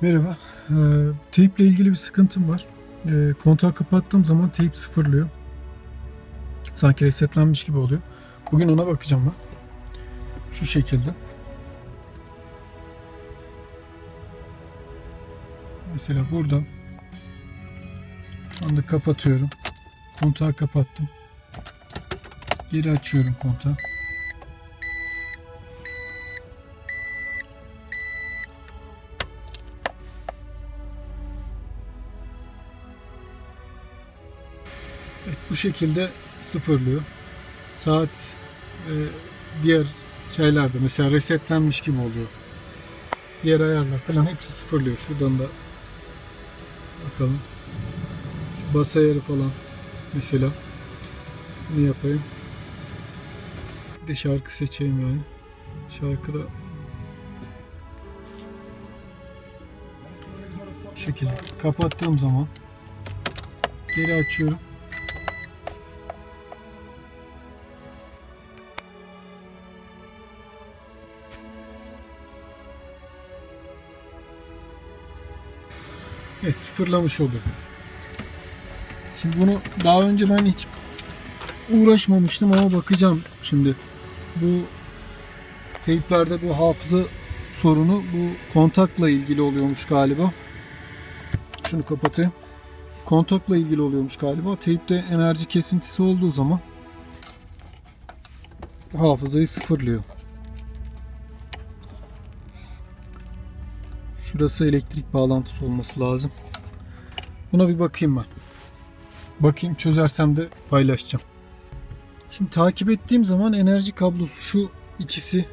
Merhaba. Ee, teyple ilgili bir sıkıntım var. Ee, kontağı kapattığım zaman teyp sıfırlıyor. Sanki resetlenmiş gibi oluyor. Bugün ona bakacağım ben. Şu şekilde. Mesela buradan şu anda kapatıyorum. Kontağı kapattım. Geri açıyorum kontağı. Bu şekilde sıfırlıyor. Saat e, diğer şeylerde mesela resetlenmiş gibi oluyor. Diğer ayarlar falan hepsi sıfırlıyor. Şuradan da bakalım. Şu bas ayarı falan mesela bunu yapayım. Bir de şarkı seçeyim yani. Şarkıda bu şekilde kapattığım zaman geri açıyorum. Evet sıfırlamış oluyor. Şimdi bunu daha önce ben hiç uğraşmamıştım ama bakacağım şimdi. Bu teyplerde bu hafıza sorunu bu kontakla ilgili oluyormuş galiba. Şunu kapatayım. Kontakla ilgili oluyormuş galiba. Teypte enerji kesintisi olduğu zaman hafızayı sıfırlıyor. Şurası elektrik bağlantısı olması lazım. Buna bir bakayım ben. Bakayım çözersem de paylaşacağım. Şimdi takip ettiğim zaman enerji kablosu şu ikisi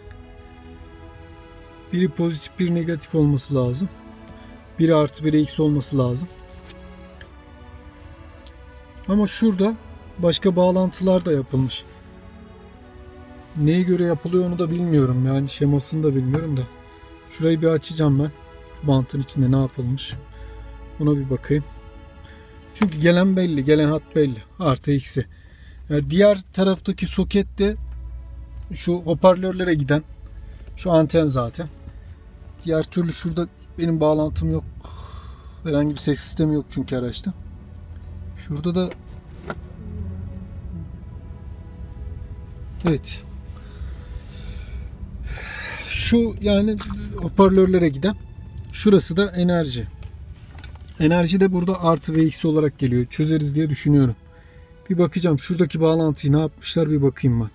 biri pozitif biri negatif olması lazım. Biri artı biri eksi olması lazım. Ama şurada başka bağlantılar da yapılmış. Neye göre yapılıyor onu da bilmiyorum. Yani şemasını da bilmiyorum da. Şurayı bir açacağım ben bantın içinde ne yapılmış. Buna bir bakayım. Çünkü gelen belli, gelen hat belli. Artı eksi. Yani diğer taraftaki soket de şu hoparlörlere giden şu anten zaten. Diğer türlü şurada benim bağlantım yok. Herhangi bir ses sistemi yok çünkü araçta. Şurada da Evet. Şu yani hoparlörlere giden Şurası da enerji. Enerji de burada artı ve eksi olarak geliyor. Çözeriz diye düşünüyorum. Bir bakacağım. Şuradaki bağlantıyı ne yapmışlar bir bakayım ben.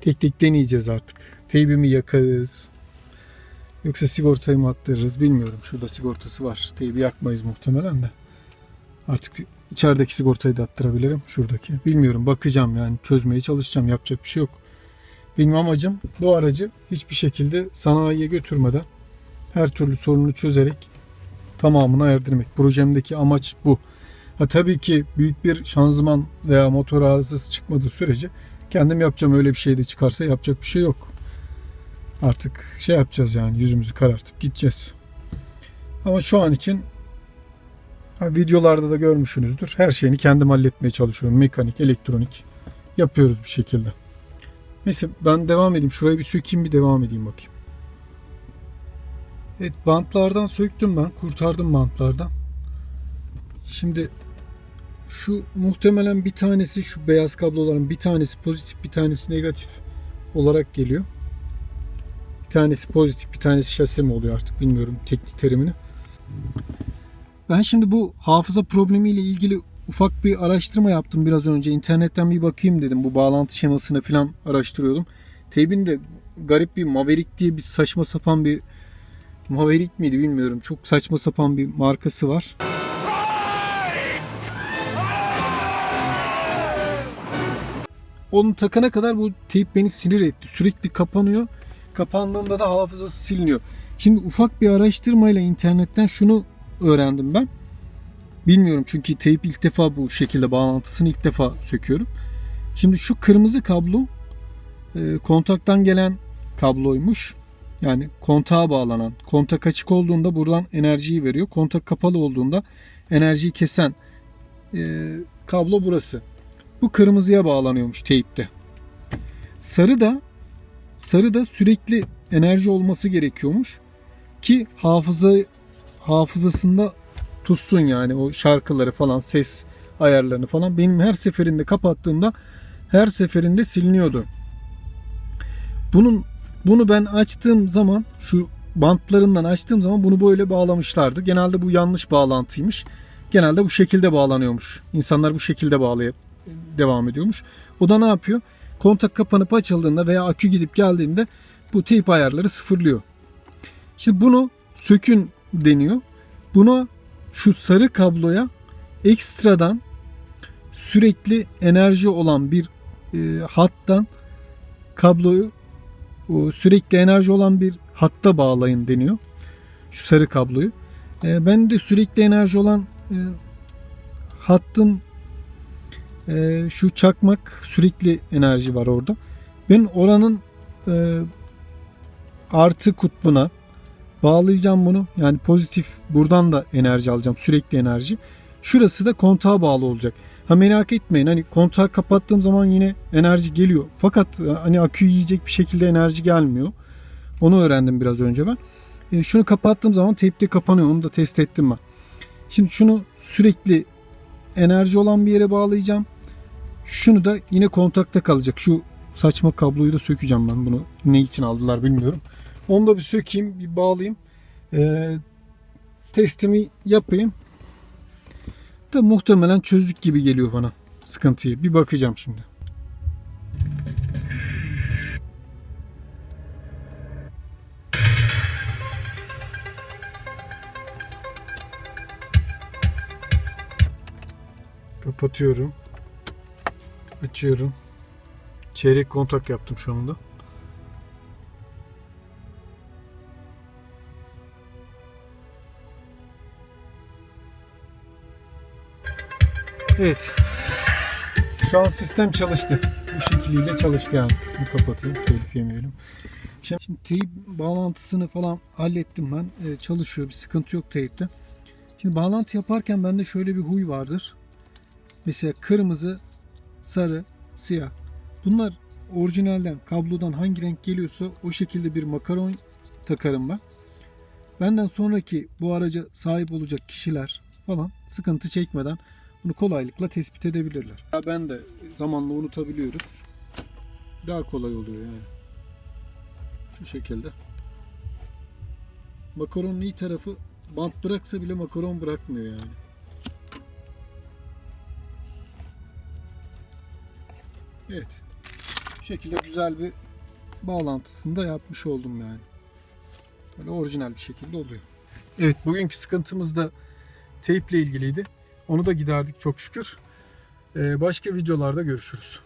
Tek tek deneyeceğiz artık. Teybi mi yakarız? Yoksa sigortayı mı attırırız bilmiyorum. Şurada sigortası var. Teybi yakmayız muhtemelen de. Artık içerideki sigortayı da attırabilirim. Şuradaki. Bilmiyorum bakacağım yani çözmeye çalışacağım. Yapacak bir şey yok. Benim amacım bu aracı hiçbir şekilde sanayiye götürmeden her türlü sorunu çözerek tamamını erdirmek. Projemdeki amaç bu. Ha tabii ki büyük bir şanzıman veya motor arızası çıkmadığı sürece kendim yapacağım öyle bir şey de çıkarsa yapacak bir şey yok. Artık şey yapacağız yani yüzümüzü karartıp gideceğiz. Ama şu an için ha, videolarda da görmüşsünüzdür. Her şeyini kendim halletmeye çalışıyorum. Mekanik, elektronik yapıyoruz bir şekilde. Neyse ben devam edeyim. Şurayı bir sökeyim bir devam edeyim bakayım. Evet bantlardan söktüm ben. Kurtardım bantlardan. Şimdi şu muhtemelen bir tanesi şu beyaz kabloların bir tanesi pozitif bir tanesi negatif olarak geliyor. Bir tanesi pozitif bir tanesi şase mi oluyor artık bilmiyorum teknik terimini. Ben şimdi bu hafıza problemiyle ilgili ufak bir araştırma yaptım biraz önce. İnternetten bir bakayım dedim. Bu bağlantı şemasını falan araştırıyordum. Teybin de garip bir Maverick diye bir saçma sapan bir Maverick miydi bilmiyorum. Çok saçma sapan bir markası var. Onu takana kadar bu teyp beni sinir etti. Sürekli kapanıyor. Kapandığında da hafızası siliniyor. Şimdi ufak bir araştırmayla internetten şunu öğrendim ben. Bilmiyorum çünkü teyp ilk defa bu şekilde bağlantısını ilk defa söküyorum. Şimdi şu kırmızı kablo e, kontaktan gelen kabloymuş. Yani kontağa bağlanan. Kontak açık olduğunda buradan enerjiyi veriyor. Kontak kapalı olduğunda enerjiyi kesen e, kablo burası. Bu kırmızıya bağlanıyormuş teypte. Sarı da sarı da sürekli enerji olması gerekiyormuş ki hafıza hafızasında tutsun yani o şarkıları falan ses ayarlarını falan benim her seferinde kapattığımda her seferinde siliniyordu. Bunun bunu ben açtığım zaman şu bantlarından açtığım zaman bunu böyle bağlamışlardı. Genelde bu yanlış bağlantıymış. Genelde bu şekilde bağlanıyormuş. İnsanlar bu şekilde bağlayıp devam ediyormuş. O da ne yapıyor? Kontak kapanıp açıldığında veya akü gidip geldiğinde bu teyp ayarları sıfırlıyor. Şimdi bunu sökün deniyor. Buna şu sarı kabloya ekstradan sürekli enerji olan bir e, hattan kabloyu sürekli enerji olan bir hatta bağlayın deniyor. Şu sarı kabloyu. E, ben de sürekli enerji olan e, hattım e, şu çakmak sürekli enerji var orada. Ben oranın artı kutbuna bağlayacağım bunu. Yani pozitif buradan da enerji alacağım. Sürekli enerji. Şurası da kontağa bağlı olacak. Ha merak etmeyin hani kontağı kapattığım zaman yine enerji geliyor. Fakat e, hani akü yiyecek bir şekilde enerji gelmiyor. Onu öğrendim biraz önce ben. E, şunu kapattığım zaman teypte kapanıyor. Onu da test ettim ben. Şimdi şunu sürekli enerji olan bir yere bağlayacağım. Şunu da yine kontakta kalacak. Şu saçma kabloyu da sökeceğim ben bunu. Ne için aldılar bilmiyorum. Onu da bir sökeyim, bir bağlayayım. Ee, testimi yapayım. Da muhtemelen çözdük gibi geliyor bana sıkıntıyı. Bir bakacağım şimdi. Kapatıyorum. Açıyorum. Çeyrek kontak yaptım şu anda. Evet. Şu an sistem çalıştı. Bu şekliyle çalıştı yani. Bunu kapatayım. Telif yemeyelim. Şimdi, şimdi teyip bağlantısını falan hallettim ben. Ee, çalışıyor. Bir sıkıntı yok teyipte. Şimdi bağlantı yaparken bende şöyle bir huy vardır. Mesela kırmızı, sarı, siyah. Bunlar orijinalden, kablodan hangi renk geliyorsa o şekilde bir makaron takarım ben. Benden sonraki bu araca sahip olacak kişiler falan sıkıntı çekmeden bunu kolaylıkla tespit edebilirler. Ben de zamanla unutabiliyoruz. Daha kolay oluyor yani. Şu şekilde. Makaronun iyi tarafı bant bıraksa bile makaron bırakmıyor yani. Evet. Bu şekilde güzel bir bağlantısını da yapmış oldum yani. Böyle orijinal bir şekilde oluyor. Evet bugünkü sıkıntımız da teyple ilgiliydi. Onu da giderdik çok şükür. Ee, başka videolarda görüşürüz.